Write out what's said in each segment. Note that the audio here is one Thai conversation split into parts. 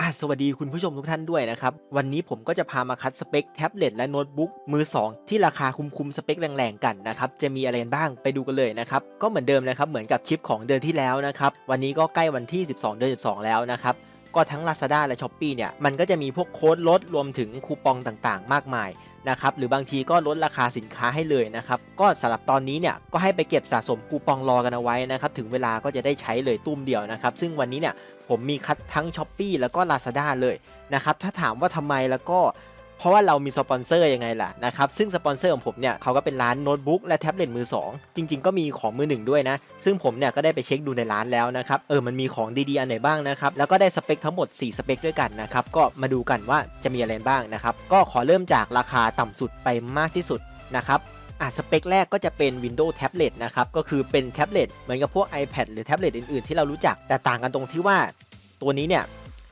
อะสวัสดีคุณผู้ชมทุกท่านด้วยนะครับ วันนี้ผมก็จะพามาคัดสเปคแท็บเล็ตและโน้ตบุ๊กมือ 2 ที่ราคาคุ้มๆสเปคแรงๆกันนะครับ จะมีอะไรกันบ้างไปดูกันเลยนะครับ ก็เหมือนเดิมนะครับ เหมือนกับคลิปของเดือนที่แล้วนะครับ วันนี้ก็ใกล้วันที่ 12 เดือน 12 แล้วนะครับ ก็ทั้ง Lazada และ s h อ p e e เนี่ยมันก็จะมีพวกโค้ดลดรวมถึงคูปองต่างๆ มากมายนะครับหรือบางทีก็ลดราคาสินค้าให้เลยนะครับก็สำหรับตอนนี้เนี่ยก็ให้ไปเก็บสะสมคูปองรอกันเอาไว้นะครับถึงเวลาก็จะได้ใช้เลยตุ้มเดียวนะครับซึ่งวันนี้เนี่ยผมมีคัดทั้ง s h อ p e e แล้วก็ Lazada เลยนะครับถ้าถามว่าทำไมแล้วก็ เพราะว่าเรามีสปอนเซอร์ยังไงล่ะนะครับซึ่งสปอนเซอร์ของผมเนี่ยเขาก็เป็นร้านโน้ตบุ๊กและแท็บเล็ตมือ 2 จริง ๆ ก็มีของมือหนึ่งด้วยนะ ซึ่งผมเนี่ยก็ได้ไปเช็คดูในร้านแล้วนะครับเออมันมีของดีๆอันไหนบ้างนะครับแล้วก็ได้สเปคทั้งหมด 4 สเปคด้วยกันนะครับก็มาดูกันว่าจะมีอะไรบ้างนะครับก็ขอเริ่มจากราคาต่ำสุดไปมากที่สุดนะครับอะสเปคแรกก็จะเป็น Windows Tablet นะครับ ก็คือเป็นแท็บเล็ตเหมือนกับพวก iPad หรือแท็บเล็ตอื่นๆ ที่เรารู้จักแต่ต่างกันตรงที่ว่าตัวนี้เนี่ย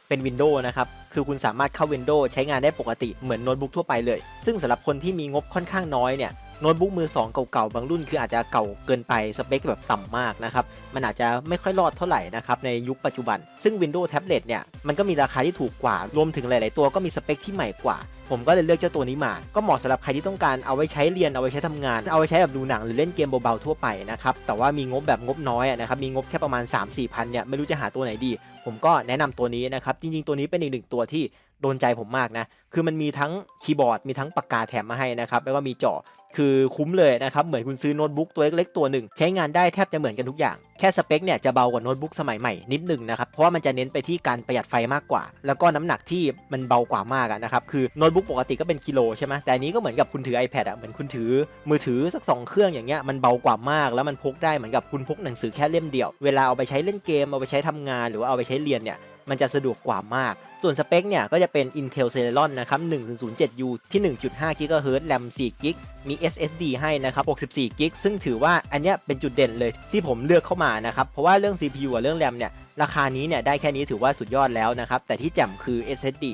เป็น Windows นะครับ คือคุณสามารถเข้า Windows ใช้งานได้ปกติเหมือนโน้ตบุ๊กทั่วไปเลย ซึ่งสำหรับคนที่มีงบค่อนข้างน้อยเนี่ย โน้ตบุ๊กมือ 2 เก่าๆ บางรุ่นคืออาจจะเก่าเกินไปสเปคแบบต่ำมากนะครับ มันอาจจะไม่ค่อยรอดเท่าไหร่นะครับในยุคปัจจุบัน ซึ่ง Windows Tablet เนี่ย มันก็มีราคาที่ถูกกว่า รวมถึงหลาย ๆ ตัวก็มีสเปคที่ใหม่กว่า ผมก็เลยเลือกเจ้าตัวนี้มา ก็เหมาะสำหรับใครที่ต้องการเอาไว้ใช้เรียนเอาไว้ใช้ทำงาน เอาไว้ใช้แบบดูหนังหรือเล่นเกมเบา ๆ ทั่วไปนะครับแต่ว่ามีงบแบบงบน้อยนะครับมีงบแค่ประมาณ 3-4 พันเนี่ยไม่รู้จะหาตัวไหนดี ผมก็แนะนำตัวนี้นะครับจริง ๆ ตัวนี้เป็นอีกหนึ่งตัวที่ โดนใจผมมากนะ คือมันมีทั้งคีย์บอร์ดมีทั้งปากกาแถมมาให้นะครับ แล้วก็มีจอคือคุ้มเลยนะครับ เหมือนคุณซื้อโน้ตบุ๊กตัวเล็กๆตัวหนึ่ง ใช้งานได้แทบจะเหมือนกันทุกอย่าง แค่สเปคเนี่ยจะเบากว่าโน้ตบุ๊กสมัยใหม่นิดหนึงนะครับ เพราะว่ามันจะเน้นไปที่การประหยัดไฟมากกว่า แล้วก็น้ำหนักที่มันเบากว่ามากนะครับ คือโน้ตบุ๊กปกติก็เป็นกิโลใช่ไหมแต่นี้ก็เหมือนกับคุณถือ iPad อะเหมือนคุณถือมือถือสักสองเครื่องอย่างเงี้ยมันเบากว่ามาก แล้วมันพกได้เหมือนกับคุณพกหนังสือแค่เล่มเดียว เวลาเอาไปใช้เล่นเกมเอาไปใช้ทำงาน หรือว่าเอาไปใช้เรียนเนี่ย มันจะสะดวกกว่ามาก ส่วนสเปคเนี่ยก็จะเป็น Intel Celeron นะครับ 1.07u ที่ 1.5 GHz RAM 4 g b มี SSD ให้นะครับ 64 g b ซึ่งถือว่าอันเนี้ยเป็นจุดเด่นเลยที่ผมเลือกเข้ามานะครับ เพราะว่าเรื่อง CPU กับเรื่อง RAM เนี่ยราคานี้เนี่ยได้แค่นี้ถือว่าสุดยอดแล้วนะครับ แต่ที่แจ่มคือ SSD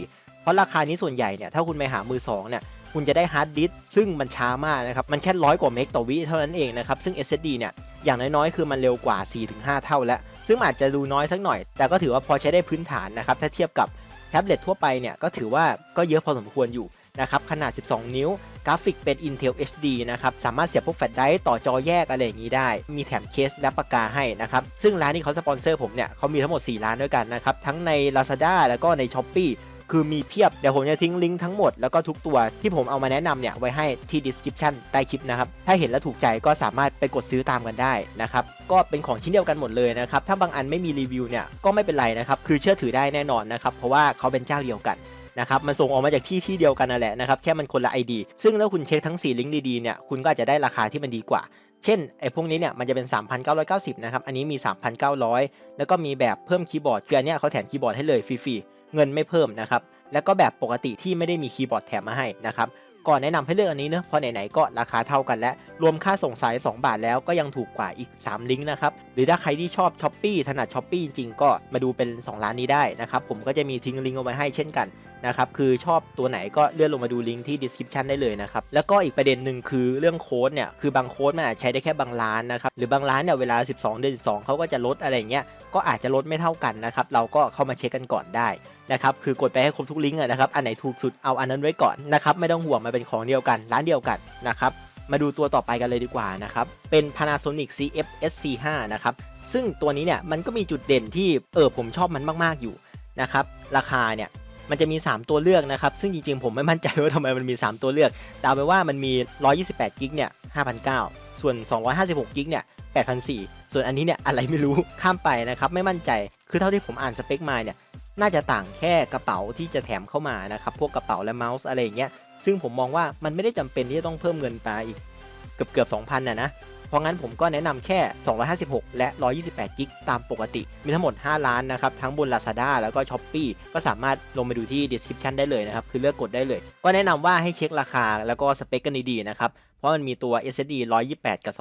เพราะราคานี้ส่วนใหญ่เนี่ยถ้าคุณไปหามือ2เนี่ยคุณจะได้ฮาร์ดดิสซึ่งมันช้ามากนะครับ มันแค่ร้อยกว่าเมกต่อวิเท่านั้นเองนะครับ ซึ่ง SSD เนี่ยอย่างน้อยๆ คือมันเร็วกว่า 4-5 เท่าแล้ว ซึ่งอาจจะดูน้อยสักหน่อย แต่ก็ถือว่าพอใช้ได้พื้นฐานนะครับ ถ้าเทียบกับแท็บเล็ตทั่วไปเนี่ยก็ถือว่าก็เยอะพอสมควรอยู่นะครับ ขนาด 12 นิ้ว กราฟิกเป็น Intel HD นะครับ สามารถเสียบพวกแฟลชไดรฟ์ต่อจอแยกอะไรอย่างนี้ได้ มีแถมเคสและปากกาให้นะครับ ซึ่งร้านที่เขาสปอนเซอร์ผมเนี่ยเขามีทั้งหมด 4 ร้านด้วยกันนะครับ ทั้งใน Lazada แล้วก็ใน s h อ p e e คือมีเพียบ เดี๋ยวผมจะทิ้งลิงก์ทั้งหมดแล้วก็ทุกตัวที่ผมเอามาแนะนำเนี่ยไว้ให้ที่ description ใต้คลิปนะครับ ถ้าเห็นแล้วถูกใจก็สามารถไปกดซื้อตามกันได้นะครับ ก็เป็นของชิ้นเดียวกันหมดเลยนะครับ ถ้าบางอันไม่มีรีวิวเนี่ยก็ไม่เป็นไรนะครับ คือเชื่อถือได้แน่นอนนะครับ เพราะว่าเขาเป็นเจ้าเดียวกันนะครับมันส่งออกมาจากที่ที่เดียวกันนั่นแหละนะครับแค่มันคนละ ID ซึ่งถ้าคุณเช็คทั้ง 4 ลิงก์ดีๆเนี่ยคุณก็อาจจะได้ราคาที่มันดีกว่า เช่นไอ้พวกนี้เนี่ยมันจะเป็น 3,990 นะครับ อันนี้มี 3,900 แล้วก็มีแบบเพิ่มคีย์บอร์ดคืออันเนี้ยเขาแถมคีย์บอร์ดให้เลยฟรีๆ เงินไม่เพิ่มนะครับ แล้วก็แบบปกติที่ไม่ได้มีคีย์บอร์ดแถมมาให้นะครับก่อนแนะนำให้เลือกอันนี้เนอะเพราะไหนๆก็ราคาเท่ากันและ รวมค่าส่งสาย2บาทแล้วก็ยังถูกกว่าอีก 3 ลิงก์นะครับ หรือถ้าใครที่ชอบช้อปปีถนัดช้อปปีจริงๆ ก็มาดูเป็น 2 ร้านนี้ได้นะครับ ผมก็จะมีทิ้งลิงก์เอาไว้ให้เช่นกัน นะครับคือชอบตัวไหนก็เลื่อนลงมาดูลิงก์ที่ description ได้เลยนะครับแล้วก็อีกประเด็นหนึ่งคือเรื่องโค้ดเนี่ยคือบางโค้ดมันอาจใช้ได้แค่บางร้านนะครับหรือบางร้านเนี่ยเวลา 12 เดือน 12เขาก็จะลดอะไรเงี้ยก็อาจจะลดไม่เท่ากันนะครับเราก็เข้ามาเช็คกันก่อนได้นะครับคือกดไปให้ครบทุกลิงก์นะครับอันไหนถูกสุดเอาอันนั้นไว้ก่อนนะครับไม่ต้องห่วงมันเป็นของเดียวกัน ร้านเดียวกันนะครับมาดูตัวต่อไปกันเลยดีกว่านะครับเป็น Panasonic CF SC5 นะครับซึ่งตัวนี้เนี่ยมันก็มีจุดเด่นที่เออผมชอบมันมาก ๆอยู่นะครับราคาเนี่ย มันจะมี 3 ตัวเลือกนะครับ ซึ่งจริงๆ ผมไม่มั่นใจว่าทำไมมันมี 3 ตัวเลือกแต่เอาไปนว่ามันมี 128กิกเนี่ย5,900ส่วน 256กิกเนี่ย8,400ส่วนอันนี้เนี่ยอะไรไม่รู้ข้ามไปนะครับไม่มั่นใจคือเท่าที่ผมอ่านสเปคมาเนี่ยน่าจะต่างแค่กระเป๋าที่จะแถมเข้ามานะครับพวกกระเป๋าและเมาส์อะไรอย่างเงี้ยซึ่งผมมองว่ามันไม่ได้จำเป็นที่จะต้องเพิ่มเงินไปอีกเกือบเกือบ2,000นะนะ ราะงั้นผมก็แนะนำแค่ 256 และ 128 กิกตามปกติ มีทั้งหมด 5 ล้านนะครับ ทั้งบน Lazada แล้วก็ Shopee ก็สามารถลงไปดูที่ description ได้เลยนะครับ คือเลือกกดได้เลย ก็แนะนำว่าให้เช็คราคาแล้วก็สเปคกันดีๆนะครับ เพราะมันมีตัว SSD 128 กับ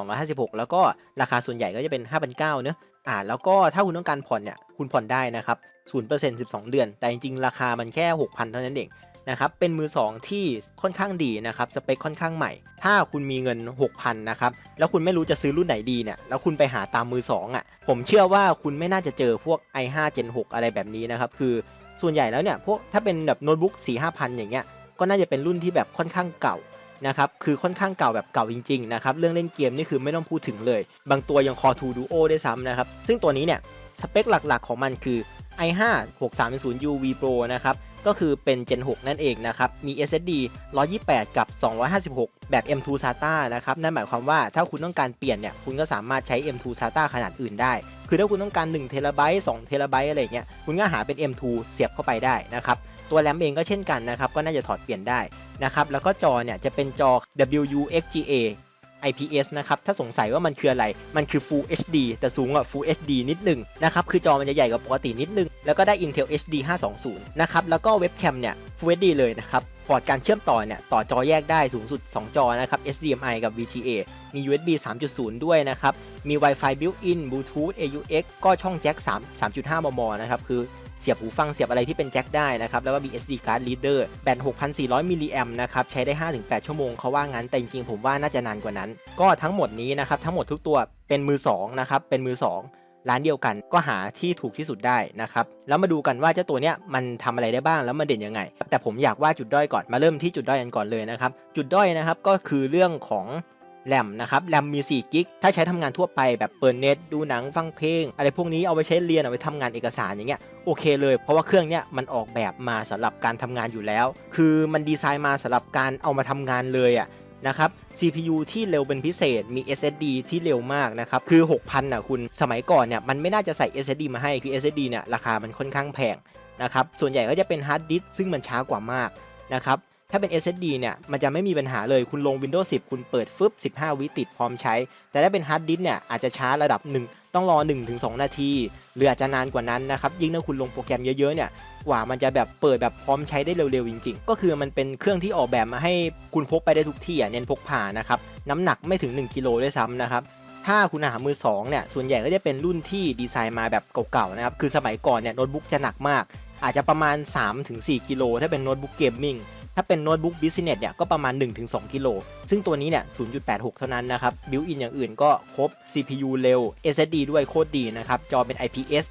256 แล้วก็ราคาส่วนใหญ่ก็จะเป็น 5,900เนอะอ่าแล้วก็ถ้าคุณต้องการผ่อนเนี่ยคุณผ่อนได้นะครับ0% 12 เดือน แต่จริงๆ ราคามันแค่ 6,000 เท่านั้นเอง นะครับเป็นมือ 2 ที่ค่อนข้างดีนะครับสเปคค่อนข้างใหม่ ถ้าคุณมีเงิน 6,000นะครับแล้วคุณไม่รู้จะซื้อรุ่นไหนดีเนี่ยแล้วคุณไปหาตามมือ 2อะผมเชื่อว่าคุณไม่น่าจะเจอพวก i5 Gen 6 อะไรแบบนี้นะครับคือส่วนใหญ่แล้วเนี่ยพวกถ้าเป็นแบบโน้ตบุ๊ก4 5 0 0 0 อย่างเงี้ยก็น่าจะเป็นรุ่นที่แบบค่อนข้างเก่านะครับคือค่อนข้างเก่าแบบเก่าจริงๆนะครับเรื่องเล่นเกมนี่คือไม่ต้องพูดถึงเลย บางตัวยัง Core 2 Duo ได้ซ้ำนะครับซึ่งตัวนี้เนี่ยสเปคหลักๆของมันคือ i5 6 3 0 UV Pro นะครับ ก็คือเป็น Gen 6 นั่นเองนะครับ มี SSD 128 กับ 256 แบบ M2 SATA นะครับ นั่นหมายความว่าถ้าคุณต้องการเปลี่ยนเนี่ย คุณก็สามารถใช้ M2 SATA ขนาดอื่นได้ คือถ้าคุณต้องการ1 t b 2 t b อะไรเงี้ย คุณก็หาเป็น M2 เสียบเข้าไปได้นะครับ ตัวแรมเองก็เช่นกันนะครับ ก็น่าจะถอดเปลี่ยนได้นะครับ แล้วก็จอเนี่ยจะเป็นจอ WUXGA IPS นะครับ ถ้าสงสัยว่ามันคืออะไร มันคือ Full HD แต่สูงกว่า Full HD นิดหนึ่งนะครับ คือจอมันจะใหญ่กว่าปกตินิดนึง แล้วก็ได้ Intel HD 520 นะครับ แล้วก็เว็บแคมเนี่ย Full HD เลยนะครับ พอร์ตการเชื่อมต่อเนี่ย ต่อจอแยกได้สูงสุด 2 จอนะครับ HDMI กับ VGA มี USB 3.0 ด้วยนะครับ มี Wi-Fi built-in Bluetooth AUX ก็ช่องแจ็ค3 3.5 มม นะครับ คือ เสียบหูฟังเสียบอะไรที่เป็นแจ็คได้นะครับ แล้วก็มี SD card reader แบต6,400 มิลลิแอมนะครับ ใช้ได้ 5-8 ชั่วโมงเขาว่างั้น แต่จริงๆ ผมว่าน่าจะนานกว่านั้น ก็ทั้งหมดนี้นะครับ ทั้งหมดทุกตัวเป็นมือ2นะครับ เป็นมือ 2ร้านเดียวกันก็หาที่ถูกที่สุดได้นะครับ แล้วมาดูกันว่าเจ้าตัวเนี้ยมันทำอะไรได้บ้างแล้วมันเด่นยังไง แต่ผมอยากว่าจุดด้อยก่อนมาเริ่มที่จุดด้อยกันก่อนเลยนะครับ จุดด้อยนะครับก็คือเรื่องของ แรมนะครับแรมมี4กิกถ้าใช้ทำงานทั่วไปแบบเปิดเน็ตดูหนังฟังเพลง อะไรพวกนี้เอาไปใช้เรียนเอาไปทำงานเอกสารอย่างเงี้ยโอเคเลยเพราะว่าเครื่องเนี้ยมันออกแบบมาสำหรับการทำงานอยู่แล้ว คือมันดีไซน์มาสำหรับการเอามาทำงานเลยอะ่ะนะครับ CPU ที่เร็วเป็นพิเศษ มี SSD ที่เร็วมากนะครับ คือ 6,000น่ะคุณ สมัยก่อนเนี่ย มันไม่น่าจะใส่ SSD มาให้ คือ SSD เนี่ย ราคามันค่อนข้างแพงนะครับ ส่วนใหญ่ก็จะเป็นฮาร์ดดิสซึ่งมันช้ากว่ามากนะครับ ถ้าเป็น SSD เนี่ยมันจะไม่มีปัญหาเลยคุณลง Windows 10 คุณเปิดฟึบ 15 วิติดพร้อมใช้ แต่ถ้าเป็นฮาร์ดดิสเนี่ยอาจจะช้าระดับหนึ่งต้องรอ 1-2 นาที หรืออาจจะนานกว่านั้นนะครับ ยิ่งถ้าคุณลงโปรแกรมเยอะๆเนี่ยกว่ามันจะแบบเปิดแบบพร้อมใช้ได้เร็วๆ จริง ๆ ก็คือมันเป็นเครื่องที่ออกแบบมาให้คุณพกไปได้ทุกที่อะเน้นพกพานะครับน้ำหนักไม่ถึง 1กิโลด้วยซ้ำนะครับถ้าคุณหามือ2เนี่ยส่วนใหญ่ก็จะเป็นรุ่นที่ดีไซน์มาแบบเก่าๆนะครับคือสมัยก่อนเนี่ยโน้ตบุ๊กจะหนักมาก อาจจะประมาณ 3-4กิโลถ้าเป็นโน้ตบุ๊กเกมมิ่ง ถ้าเป็นโน้ตบุ๊กบิสเนสเนี่ยก็ประมาณ 1-2 กิโล ซึ่งตัวนี้เนี่ย 0.86 เท่านั้นนะครับ บิวอินอย่างอื่นก็ครบ CPU เร็ว SSD ด้วยโคตรดีนะครับ จอเป็น IPS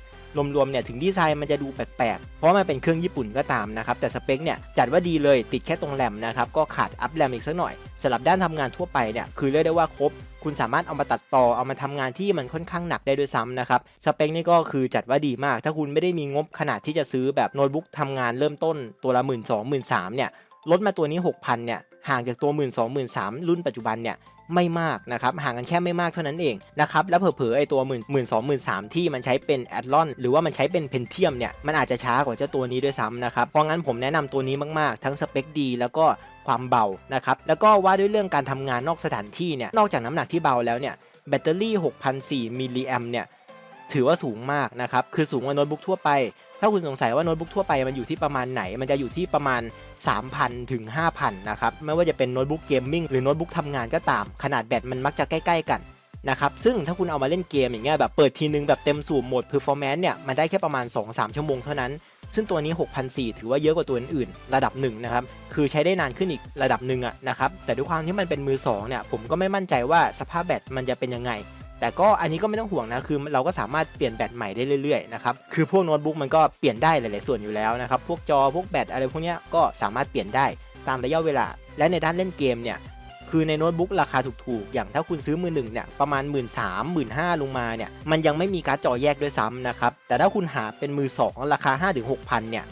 รวมๆเนี่ยถึงดีไซน์มันจะดูแปลกๆ เพราะมันเป็นเครื่องญี่ปุ่นก็ตามนะครับ แต่สเปคเนี่ยจัดว่าดีเลยติดแค่ตรงแรมนะครับ ก็ขาดอัพแรมอีกสักหน่อยสำหรับด้านทำงานทั่วไปเนี่ยคือเรียกได้ว่าครบ คุณสามารถเอามาตัดต่อเอามาทำงานที่มันค่อนข้างหนักได้ด้วยซ้ำนะครับสเปคนี่ก็คือจัดว่าดีมาก ถ้าคุณไม่ได้มีงบขนาดที่จะซื้อแบบโน้ตบุ๊กทำงานเริ่มต้นตัวละ1 2 0 0 0 1 3 0 0เนี่ย ลดมาตัวนี้ 6,000เนี่ยห่างจากตัว 1 2 0 0 0 1 3รุ่นปัจจุบันเนี่ยไม่มากนะครับห่างกันแค่ไม่มากเท่านั้นเองนะครับแล้วเผลอๆไอตัว1 2 0 0 0 1 3 0 0ที่มันใช้เป็นแอดลอนหรือว่ามันใช้เป็นเพนเทียมเนี่ยมันอาจจะช้ากว่าเจ้าตัวนี้ด้วยซ้ำนะครับเพราะงั้นผมแนะนำตัวนี้มากๆ ทั้งสเปคดีแล้วก็ความเบานะครับแล้วก็ว่าด้วยเรื่องการทำงานนอกสถานที่เนี่ยนอกจากน้ำหนักที่เบาแล้วเนี่ยแบตเตอรี่ 6,004มิลลิแอมเนี่ย ถือว่าสูงมากนะครับ คือสูงกว่าโน้ตบุ๊กทั่วไป ถ้าคุณสงสัยว่าโน้ตบุ๊กทั่วไปมันอยู่ที่ประมาณไหน มันจะอยู่ที่ประมาณ 3,000 ถึง 5,000 นะครับ ไม่ว่าจะเป็นโน้ตบุ๊กเกมมิ่งหรือโน้ตบุ๊กทำงานก็ตาม ขนาดแบตมันมักจะใกล้ ๆ กันนะครับ ซึ่งถ้าคุณเอามาเล่นเกมอย่างเงี้ยแบบเปิดทีนึงแบบเต็มสูบโหมด performance เนี่ย มันได้แค่ประมาณ 2-3 ชั่วโมงเท่านั้น ซึ่งตัวนี้6,400ถือว่าเยอะกว่าตัวอื่นๆ ระดับหนึ่งนะครับ คือใช้ได้นานขึ้นอีกระดับหนึ่งอะนะครับ แต่ด้วยความที่มันเป็นมือ2เนี่ย ผมก็ไม่มั่นใจว่าสภาพแบตมันจะเป็นยังไง แต่ก็อันนี้ก็ไม่ต้องห่วงนะคือเราก็สามารถเปลี่ยนแบตใหม่ได้เรื่อยๆนะครับคือพวกโน้ตบุ๊กมันก็เปลี่ยนได้หลายๆส่วนอยู่แล้วนะครับพวกจอพวกแบตอะไรพวกนี้ก็สามารถเปลี่ยนได้ตามระยะเวลา และในด้านเล่นเกมเนี่ยคือในโน้ตบุ๊กราคาถูกๆ อย่างถ้าคุณซื้อมือหนึ่งเนี่ยประมาณ 1 3 0 0 0 1 5 0 0 0ลงมาเนี่ยมันยังไม่มีการ์ดจอแยกด้วยซ้ำนะครับแต่ถ้าคุณหาเป็นมือ 2 ราคา 5-6,000เนี่ย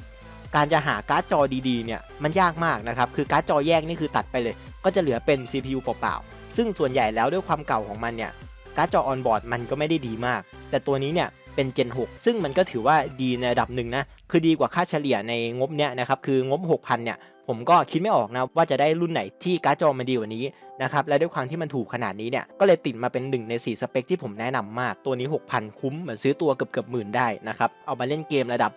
การจะหาการ์ดจอดีๆเนี่ยมันยากมากนะครับคือการ์ดจอแยกนี่คือตัดไปเลย ก็จะเหลือเป็น CPU เปล่าๆซึ่งส่วนใหญ่แล้วด้วยความเก่าของมันเนี่ย การ์ดจอออนบอร์ดมันก็ไม่ได้ดีมาก แต่ตัวนี้เนี่ยเป็น Gen 6 ซึ่งมันก็ถือว่าดีในระดับหนึ่งนะ คือดีกว่าค่าเฉลี่ยในงบเนี้ยนะครับ คืองบ 6,000 เนี่ย ผมก็คิดไม่ออกนะว่าจะได้รุ่นไหนที่การ์ดจอมันดีกว่านี้นะครับ และด้วยความที่มันถูกขนาดนี้เนี่ย ก็เลยติดมาเป็นหนึ่งใน 4 สเปคที่ผมแนะนำมาก ตัวนี้ 6,000 คุ้ม เหมือนซื้อตัวเกือบเกือบหมื่นได้นะครับ เอามาเล่นเกมระดับ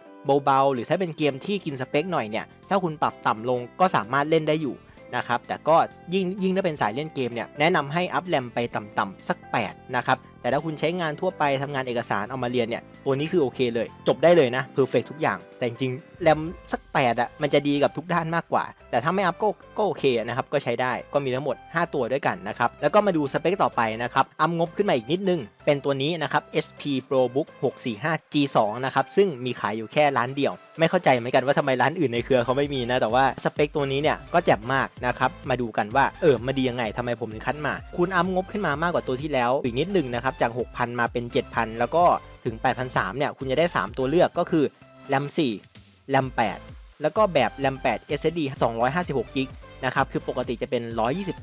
เบาๆ หรือถ้าเป็นเกมที่กินสเปคหน่อยเนี่ย ถ้าคุณปรับต่ำลงก็สามารถเล่นได้อยู่ นะครับแต่ก็ยิ่งยิ่งถ้าเป็นสายเล่นเกมเนี่ยแนะนำให้อัพแรมไปต่ำๆสัก8นะครับ แต่ถ้าคุณใช้งานทั่วไปทำงานเอกสารเอามาเรียนเนี่ย ตัวนี้คือโอเคเลย จบได้เลยนะเพอร์เฟกทุกอย่าง แต่จริงแรมสัก8อะมันจะดีกับทุกด้านมากกว่า แต่ถ้าไม่อัพก็ก็โอเคนะครับ ก็ใช้ได้ก็มีทั้งหมด 5 ตัวด้วยกันนะครับ แล้วก็มาดูสเปคต่อไปนะครับ อัพงบขึ้นมาอีกนิดนึง เป็นตัวนี้นะครับ SP ProBook 645 G2 นะครับ ซึ่งมีขายอยู่แค่ร้านเดียว ไม่เข้าใจเหมือนกันว่าทำไมร้านอื่นในเครือเขาไม่มีนะ แต่ว่าสเปคตัวนี้เนี่ยก็แจ่มมากนะครับ มาดูกันว่าเออมาดียังไงทำไมผมถึงคัดมา คุณอัพงบขึ้นมามากกว่าตัวที่แล้วอีกนิดนึงนะครับจาก 6,000 มาเป็น 7,000 แล้วก็ถึง 8,300เนี่ยคุณจะได้ 3 ตัวเลือกก็คือ RAM 4 RAM 8แล้วก็แบบ RAM 8 SSD 256 g b นะครับคือปกติจะเป็น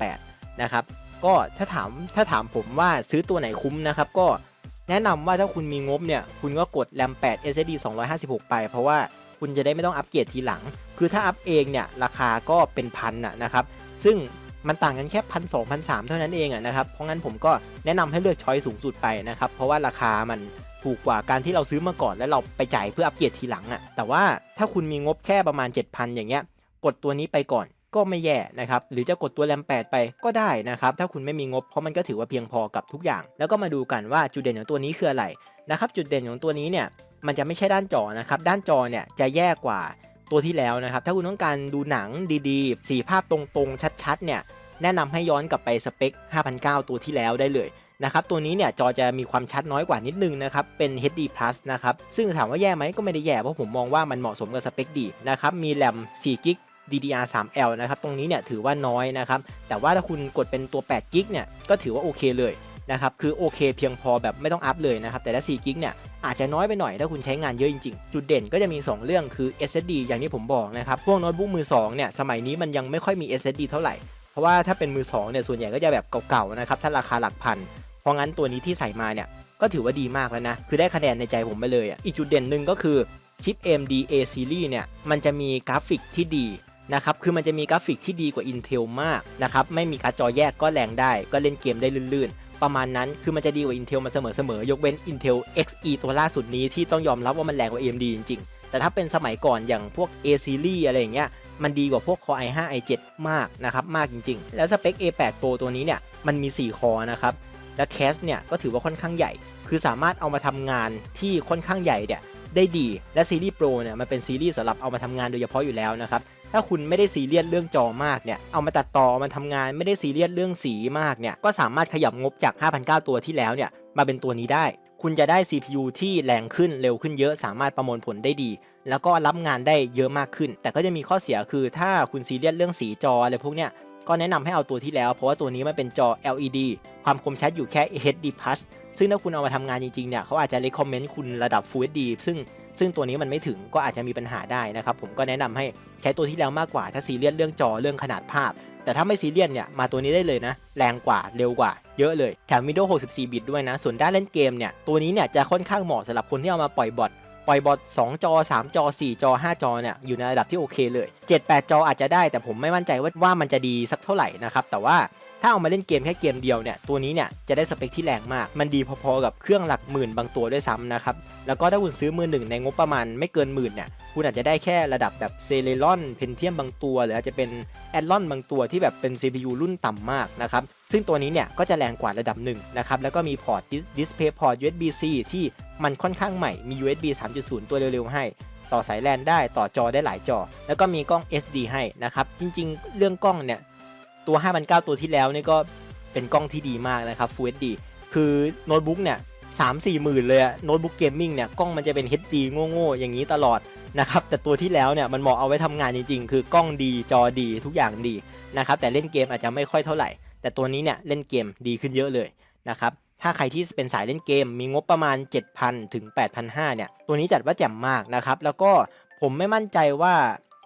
128 นะครับก็ถ้าถามถ้าถามผมว่าซื้อตัวไหนคุ้มนะครับก็แนะนำว่าถ้าคุณมีงบเนี่ยคุณก็กด RAM 8 SSD 256 ไป เพราะว่าคุณจะได้ไม่ต้องอัปเกรดทีหลัง คือถ้าอัปเองเนี่ยราคาก็เป็นพันอะนะครับซึ่ง มันต่างกันแค่พันสองพันสามเท่านั้นเองอะนะครับ เพราะงั้นผมก็แนะนำให้เลือกช้อยสูงสุดไปนะครับ เพราะว่าราคามันถูกกว่าการที่เราซื้อมาก่อนแล้วเราไปจ่ายเพื่ออัปเกรดทีหลังอะแต่ว่าถ้าคุณมีงบแค่ประมาณ 7,000 อย่างเงี้ย กดตัวนี้ไปก่อนก็ไม่แย่นะครับ หรือจะกดตัวแรม 8 ไปก็ได้นะครับ ถ้าคุณไม่มีงบ เพราะมันก็ถือว่าเพียงพอกับทุกอย่าง แล้วก็มาดูกันว่าจุดเด่นของตัวนี้คืออะไรนะครับ จุดเด่นของตัวนี้เนี่ย มันจะไม่ใช่ด้านจอนะครับ ด้านจอเนี่ยจะแย่กว่า ตัวที่แล้วนะครับ ถ้าคุณต้องการดูหนังดีๆ สีภาพตรงๆ ชัดๆ เนี่ย แนะนำให้ย้อนกลับไปสเปค 5,900 ตัวที่แล้วได้เลยนะครับ ตัวนี้เนี่ยจอจะมีความชัดน้อยกว่านิดนึงนะครับ เป็น HD Plus นะครับ ซึ่งถามว่าแย่ไหมก็ไม่ได้แย่ เพราะผมมองว่ามันเหมาะสมกับสเปคดีนะครับ มีแรม4 g b DDR3L นะครับ ตรงนี้เนี่ยถือว่าน้อยนะครับ แต่ว่าถ้าคุณกดเป็นตัว8 g b เนี่ย ก็ถือว่าโอเคเลยนะครับ คือโอเคเพียงพอแบบไม่ต้องอัพเลยนะครับ แต่ถ้า4 g b เนี่ย อาจจะน้อยไปหน่อยถ้าคุณใช้งานเยอะจริงๆ จุดเด่นก็จะมี 2 เรื่องคือ SSD อย่างที่ผมบอกนะครับ พวกโน้ตบุ๊กมือ2เนี่ยสมัยนี้มันยังไม่ค่อยมี SSD เท่าไหร่ เพราะว่าถ้าเป็นมือ2เนี่ยส่วนใหญ่ก็จะแบบเก่าๆนะครับถ้าราคาหลักพัน เพราะงั้นตัวนี้ที่ใส่มาเนี่ยก็ถือว่าดีมากแล้วนะ คือได้คะแนนในใจผมไปเลยอะอีกจุดเด่นหนึ่งก็คือชิป AMD A Series เนี่ยมันจะมีกราฟิกที่ดีนะครับ คือมันจะมีกราฟิกที่ดีกว่า Intel มากนะครับ ไม่มีการ์ดจอแยกก็แรงได้ ก็เล่นเกมได้ลื่นๆ ประมาณนั้นคือมันจะดีกว่า Intel มาเสมอๆ ยกเว้น Intel Xe ตัวล่าสุดนี้ที่ต้องยอมรับว่ามันแรงกว่า AMD จริง ๆ แต่ถ้าเป็นสมัยก่อนอย่างพวก A Series อะไรอย่างเงี้ยมันดีกว่าพวก Core i5 i7 มากนะครับ มากจริง ๆ แล้วสเปค A8 Pro ตัวนี้เนี่ยมันมี 4 คอนะครับ และแคสเนี่ยก็ถือว่าค่อนข้างใหญ่ คือสามารถเอามาทำงานที่ค่อนข้างใหญ่เนี่ยได้ดีและซีรีส์โปรเนี่ยมันเป็นซีรีส์สำหรับเอามาทำงานโดยเฉพาะอยู่แล้วนะครับ ถ้าคุณไม่ได้ซีเรียสเรื่องจอมากเนี่ยเอามาตัดต่อเอามาทำงานไม่ได้ซีเรียสเรื่องสีมากเนี่ยก็สามารถขยับงบจาก 5,900 ตัวที่แล้วเนี่ยมาเป็นตัวนี้ได้ คุณจะได้ CPU ที่แรงขึ้นเร็วขึ้นเยอะสามารถประมวลผลได้ดี แล้วก็รับงานได้เยอะมากขึ้น แต่ก็จะมีข้อเสียคือถ้าคุณซีเรียสเรื่องสีจออะไรพวกเนี้ยก็แนะนำให้เอาตัวที่แล้ว เพราะว่าตัวนี้มันเป็นจอ LED ความคมชัดอยู่แค่ HD Plus ซึ่งถ้าคุณเอามาทำงานจริงๆเนี่ยเขาอาจจะ recommend คุณระดับ Full HD ซึ่งซึ่งตัวนี้มันไม่ถึงก็อาจจะมีปัญหาได้นะครับผมก็แนะนำให้ใช้ตัวที่แล้วมากกว่า ถ้าซีเรียสเรื่องจอเรื่องขนาดภาพ แต่ถ้าไม่ซีเรียสเนี่ยมาตัวนี้ได้เลยนะ แรงกว่าเร็วกว่า เยอะเลยแถม Windows 64 บิตด้วยนะ ส่วนด้านเล่นเกมเนี่ยตัวนี้เนี่ยจะค่อนข้างเหมาะสำหรับคนที่เอามาปล่อยบอทปล่อยบอท2จอ 3 จอ 4 จอ 5 จอเนี่ยอยู่ในระดับที่โอเคเลย 7-8 จออาจจะได้ แต่ผมไม่มั่นใจว่าว่ามันจะดีสักเท่าไหร่นะครับแต่ว่า ถ้าเอามาเล่นเกมแค่เกมเดียวเนี่ยตัวนี้เนี่ยจะได้สเปคที่แรงมาก มันดีพอๆกับเครื่องหลักหมื่นบางตัวด้วยซ้ำนะครับแล้วก็ถ้าคุณซื้อมือหนึ่งในงบประมาณไม่เกินหมื่นเนี่ยคุณอาจจะได้แค่ระดับแบบเซเลรอนเพนเทียมบางตัว หรืออาจจะเป็นแอดลอนบางตัวที่แบบเป็น CPU รุ่นต่ำมากนะครับซึ่งตัวนี้เนี่ยก็จะแรงกว่าระดับหนึ่งนะครับแล้วก็มีพอร์ต Display Port USB-C ที่มันค่อนข้างใหม่มี USB 3.0 ตัวเร็วๆให้ต่อสายแลนได้ต่อจอได้หลายจอ แล้วก็มีกล้อง SD ให้นะครับ จริงๆ เรื่องกล้องเนี่ย ตัว 5,900 ตัวที่แล้วนี่ก็เป็นกล้องที่ดีมากนะครับ Full HD คือโน้ตบุ๊กเนี่ยสามสี่หมื่นเลยอะโน้ตบุ๊กเกมมิ่งเนี่ยกล้องมันจะเป็น HD โง่ๆอย่างนี้ตลอดนะครับแต่ตัวที่แล้วเนี่ยมันเหมาะเอาไว้ทำงานจริงๆ คือกล้องดีจอดีทุกอย่างดีนะครับแต่เล่นเกมอาจจะไม่ค่อยเท่าไหร่ แต่ตัวนี้เนี่ยเล่นเกมดีขึ้นเยอะเลยนะครับถ้าใครที่เป็นสายเล่นเกมมีงบประมาณ 7,000 ถึง 8,500 เนี่ย ตัวนี้จัดว่าแจ่มมากนะครับ แล้วก็ผมไม่มั่นใจว่า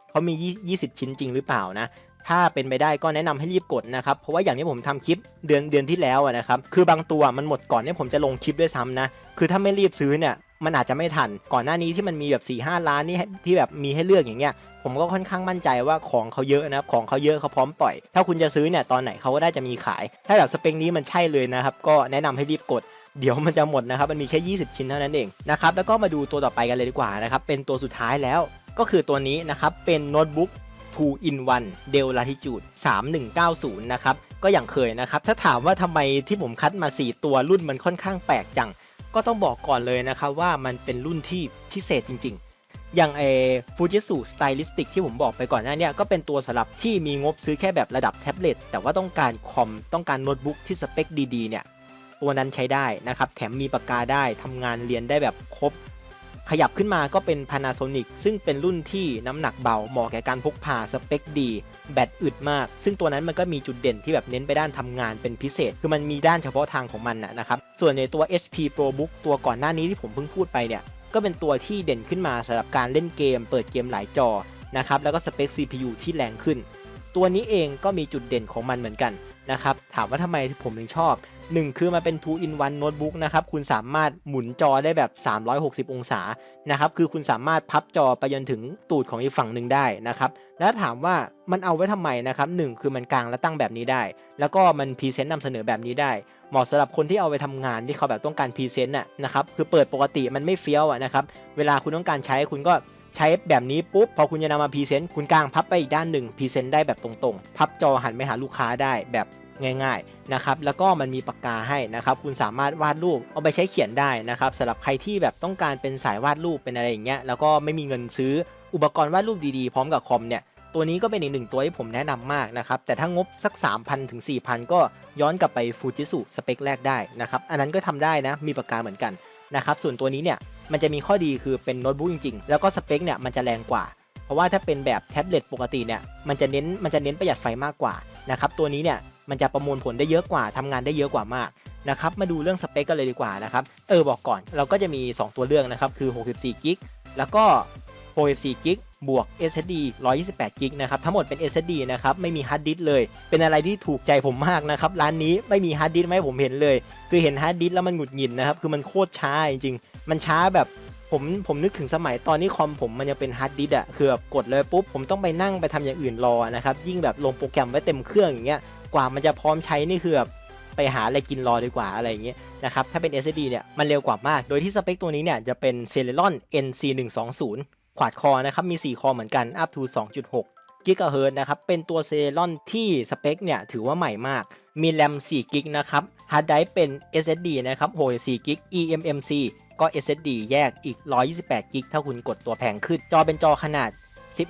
เขามี 20 ชิ้นจริงหรือเปล่านะ ถ้าเป็นไปได้ก็แนะนำให้รีบกดนะครับเพราะว่าอย่างที่ผมทำคลิปเดือนเดือนที่แล้วนะครับคือบางตัวมันหมดก่อนที่ผมจะลงคลิปด้วยซ้ำนะคือถ้าไม่รีบซื้อเนี่ยมันอาจจะไม่ทันก่อนหน้านี้ที่มันมีแบบ4ี่ห้าล้านนี่ที่แบบมีให้เลือกอย่างเงี้ยผมก็ค่อนข้างมั่นใจว่าของเขาเยอะนะครับของเขาเยอะเขาพร้อมปล่อย ถ้าคุณจะซื้อเนี่ยตอนไหนเขาก็ได้จะมีขาย ถ้าแบบสเปคนี้มันใช่เลยนะครับก็แนะนำให้รีบกดเดี๋ยวมันจะหมดนะครับมันมีแค่ 20 ชิ้นเท่านั้นเองนะครับแล้วก็มาดูตัวต่อไปกันเลยดีกว่านะครับเป็นตัวสุดท้ายแล้วก็คือตัวนี้นะครับเป็นโน้ตบุ๊ก 2 in 1 Dell Latitude 3190 นะครับ ก็อย่างเคยนะครับ ถ้าถามว่าทำไมที่ผมคัดมา 4 ตัวรุ่นมันค่อนข้างแปลกจัง ก็ต้องบอกก่อนเลยนะครับว่ามันเป็นรุ่นที่พิเศษจริง ๆ อย่างไอ้ฟูจิสุสไตลิสติกที่ผมบอกไปก่อนหน้านี้ก็เป็นตัวสำหรับที่มีงบซื้อแค่แบบระดับแท็บเล็ตแต่ว่าต้องการคอมต้องการโน้ตบุ๊กที่สเปคดีๆเนี่ยตัวนั้นใช้ได้นะครับแถมมีปากกาได้ทำงานเรียนได้แบบครบ ขยับขึ้นมาก็เป็น Panasonic ซึ่งเป็นรุ่นที่น้ำหนักเบาเหมาะแก่การพกพาสเปคดี แบตอึดมาก ซึ่งตัวนั้นมันก็มีจุดเด่นที่แบบเน้นไปด้านทำงานเป็นพิเศษ คือมันมีด้านเฉพาะทางของมันนะครับ ส่วนในตัว HP ProBook ตัวก่อนหน้านี้ที่ผมเพิ่งพูดไปเนี่ย ก็เป็นตัวที่เด่นขึ้นมาสำหรับการเล่นเกม เปิดเกมหลายจอนะครับแล้วก็สเปค CPU ที่แรงขึ้น ตัวนี้เองก็มีจุดเด่นของมันเหมือนกัน นะครับ ถามว่าทำไมผมถึงชอบ 1 คือมันเป็น 2 in 1 notebook นะครับ คุณสามารถหมุนจอได้แบบ 360 องศานะครับ คือคุณสามารถพับจอไปจนถึงตูดของอีกฝั่งหนึ่งได้นะครับ แล้วถามว่ามันเอาไว้ทำไมนะครับหคือมันกลางและตั้งแบบนี้ได้ แล้วก็มันพรีเซนต์นำเสนอแบบนี้ได้ เหมาะสำหรับคนที่เอาไปทำงานที่เขาแบบต้องการพรีเซนต์น่ะนะครับ คือเปิดปกติมันไม่เฟี้ยวอะนะครับ เวลาคุณต้องการใช้คุณก็ ใช้แบบนี้ปุ๊บพอคุณจะนำมาพรีเซนต์คุณกางพับไปอีกด้านหนึ่งพรีเซนต์ได้แบบตรงๆ พับจอหันไปหาลูกค้าได้แบบง่ายๆนะครับแล้วก็มันมีปากกาให้นะครับคุณสามารถวาดรูปเอาไปใช้เขียนได้นะครับสำหรับใครที่แบบต้องการเป็นสายวาดรูปเป็นอะไรอย่างเงี้ยแล้วก็ไม่มีเงินซื้ออุปกรณ์วาดรูปดีๆ พร้อมกับคอมเนี่ยตัวนี้ก็เป็นอีกหนึ่งตัวที่ผมแนะนำมากนะครับแต่ถ้างบสัก 3,000ถึง4,000 ก็ย้อนกลับไปฟูจิสุสเปคแรกได้นะครับอันนั้นก็ทำได้นะมีปากกาเหมือนกันนะครับส่วนตัวนี้เนี่ย มันจะมีข้อดีคือเป็นโน้ตบุ๊กจริงๆ แล้วก็สเปคเนี่ยมันจะแรงกว่า เพราะว่าถ้าเป็นแบบแท็บเล็ตปกติเนี่ยมันจะเน้นมันจะเน้นประหยัดไฟมากกว่านะครับตัวนี้เนี่ยมันจะประมวลผลได้เยอะกว่าทำงานได้เยอะกว่ามากนะครับมาดูเรื่องสเปคกันเลยดีกว่านะครับเออบอกก่อนเราก็จะมี 2 ตัวเรื่องนะครับคือ64กิกแล้วก็64กิก บวก SSD 128กิกนะครับ ทั้งหมดเป็น SSD นะครับ ไม่มีฮาร์ดดิสเลย เป็นอะไรที่ถูกใจผมมากนะครับ ร้านนี้ไม่มีฮาร์ดดิสไหมผมเห็นเลย คือเห็นฮาร์ดดิสแล้วมันหงุดหงิดนะครับ คือมันโคตรช้าจริงๆ มันช้าแบบผมผมนึกถึงสมัยตอนนี้คอมผมมันยังเป็นฮาร์ดดิสอะคือแบบกดเลยปุ๊บ ผมต้องไปนั่งไปทำอย่างอื่นรอนะครับ ยิ่งแบบลงโปรแกรมไว้เต็มเครื่องอย่างเงี้ย กว่ามันจะพร้อมใช้นี่คือแบบไปหาอะไรกินรอดีกว่าอะไรอย่างเงี้ยนะครับ ถ้าเป็น SSD เนี่ยมันเร็วกว่ามาก โดยที่สเปคตัวนี้เนี่ยจะเป็น Celeron NC120 ขวาดคอนะครับมี 4 คอเหมือนกัน up to 2.6กิกะเฮิรตนะครับเป็นตัว Celeron ที่สเปคเนี่ยถือว่าใหม่มาก มีแรม4กิกนะครับฮาร์ดไดรฟ์เป็น SSD นะครับ64กิก eMMC ก็ SSD แยกอีก 128กิกถ้าคุณกดตัวแพงขึ้น จอเป็นจอขนาด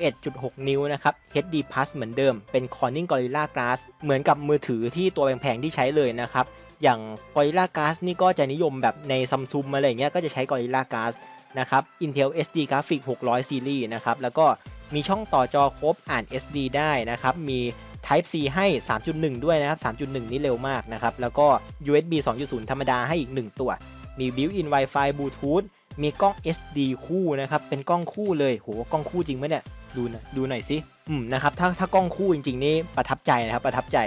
11.6 นิ้วนะครับ HD Plus เหมือนเดิม เป็น Corning Gorilla Glass เหมือนกับมือถือที่ตัวแพงๆที่ใช้เลยนะครับ อย่าง Gorilla Glass นี่ก็จะนิยมแบบใน Samsung อะไรเงี้ยก็จะใช้ Gorilla Glass นะครับ Intel SD Graphic 600 Series นะครับแล้วก็มีช่องต่อจอครบอ่าน SD ได้นะครับ มี Type C ให้ 3.1 ด้วยนะครับ 3.1 นี่เร็วมากนะครับ แล้วก็ USB 2.0 ธรรมดาให้อีก 1 ตัว มี Built-in Wi-Fi Bluetooth มีกล้อง SD คู่นะครับ เป็นกล้องคู่เลย โห กล้องคู่จริงไหมเนี่ย ดูนะดูหน่อยสิ อืม นะครับ ถ้าถ้ากล้องคู่จริง ๆ นี่ประทับใจนะครับ ประทับใจ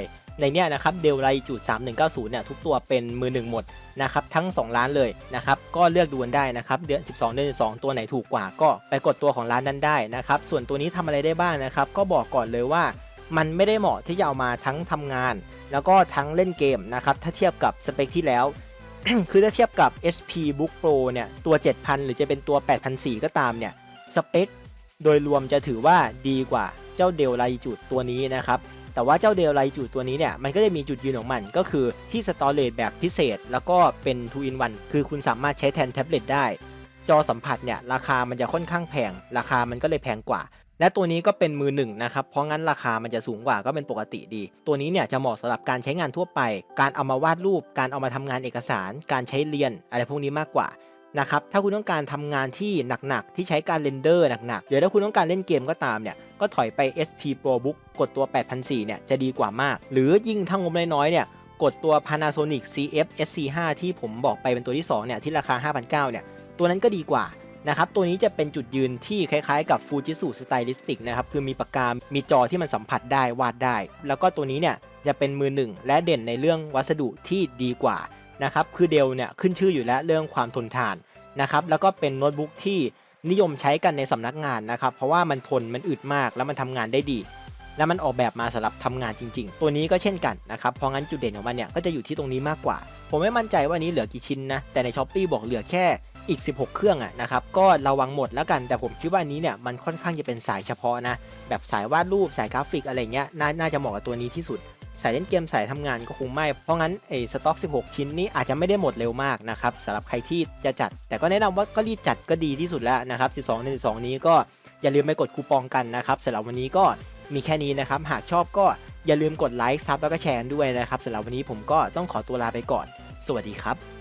ในเนี้ยนะครับเดลไลจุด3190เนี่ยทุกตัวเป็นมือหนึ่งหมดนะครับทั้ง 2 ร้านเลยนะครับก็เลือกดูกันได้นะครับเดือน 12 เดือน 12 ตัวไหนถูกกว่าก็ไปกดตัวของร้านนั้นได้นะครับส่วนตัวนี้ทำอะไรได้บ้างนะครับก็บอกก่อนเลยว่ามันไม่ได้เหมาะที่จะเอามาทั้งทำงาน แล้วก็ทั้งเล่นเกมนะครับถ้าเทียบกับสเปคที่แล้ว คือถ้าเทียบกับ SP Book Pro เนี่ยตัว 7,000 หรือจะเป็นตัว 8,400 ก็ตามเนี่ยสเปคโดยรวมจะถือว่าดีกว่าเจ้าเดลไลจูดตัวนี้นะครับ แต่ว่าเจ้าเดลไลจูตัวนี้เนี่ยมันก็จะมีจุดยืนของมันก็คือที่สตอเรจแบบพิเศษ แล้วก็เป็น 2 in 1 คือคุณสามารถใช้แทนแท็บเล็ตได้ จอสัมผัสเนี่ยราคามันจะค่อนข้างแพง ราคามันก็เลยแพงกว่า และตัวนี้ก็เป็นมือหนึ่งนะครับ เพราะงั้นราคามันจะสูงกว่าก็เป็นปกติดี ตัวนี้เนี่ยจะเหมาะสำหรับการใช้งานทั่วไป การเอามาวาดรูป การเอามาทำงานเอกสาร การใช้เรียนอะไรพวกนี้มากกว่า นะครับถ้าคุณต้องการทำงานที่หนักๆ ที่ใช้การเรนเดอร์หนักๆ เดี๋ยวถ้าคุณต้องการเล่นเกมก็ตามเนี่ยก็ถอยไป SP Pro Book กดตัว8,400เนี่ยจะดีกว่ามาก หรือยิ่งทั้งงบน้อยๆเนี่ยกดตัว Panasonic CF SC5 ที่ผมบอกไปเป็นตัวที่2เนี่ยที่ราคา 5,900เนี่ยตัวนั้นก็ดีกว่านะครับตัวนี้จะเป็นจุดยืนที่คล้ายๆกับ Fujitsu Stylistic นะครับคือมีปากกา มีจอที่มันสัมผัสได้วาดได้ แล้วก็ตัวนี้เนี่ยจะเป็นมือหนึ่งและเด่นในเรื่องวัสดุที่ดีกว่า นะครับคือเดลเนี่ยขึ้นชื่ออยู่แล้วเรื่องความทนทานนะครับแล้วก็เป็นโน้ตบุ๊กที่นิยมใช้กันในสำนักงานนะครับ เพราะว่ามันทนมันอึดมากแล้วมันทำงานได้ดี แล้วมันออกแบบมาสำหรับทำงานจริง ๆ ตัวนี้ก็เช่นกันนะครับเพราะงั้นจุดเด่นของมันเนี่ยก็จะอยู่ที่ตรงนี้มากกว่า ผมไม่มั่นใจว่านี้เหลือกี่ชิ้นนะแต่ใน s h อ p e e บอกเหลือแค่อีก 16 เครื่องอะนะครับก็ระวังหมดแล้วกันแต่ผมคิดว่านี้เนี่ยมันค่อนข้างจะเป็นสายเฉพาะนะแบบสายวาดรูปสายกราฟิกอะไรเงี้ยนน่าจะเหมาะกับตัวนี้ที่สุด สายเล่นเกมสายทำงานก็คงไม่ เพราะงั้นไอ้สต็อก 16 ชิ้นนี้อาจจะไม่ได้หมดเร็วมากนะครับสำหรับใครที่จะจัด แต่ก็แนะนำว่าก็รีบจัดก็ดีที่สุดแล้วนะครับ 12ใน12 นี้ก็อย่าลืมไปกดคูปองกันนะครับสำหรับวันนี้ก็มีแค่นี้นะครับ หากชอบก็อย่าลืมกดไลค์ซับแล้วก็แชร์ด้วยนะครับสำหรับวันนี้ผมก็ต้องขอตัวลาไปก่อน สวัสดีครับ